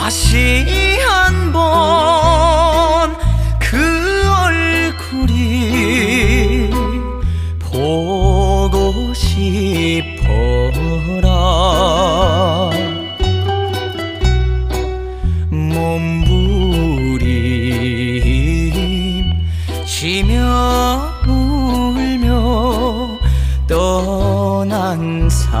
다시 한 번 그 얼굴이 보고 싶어라. 몸부림 치며 울며 떠난 사람아.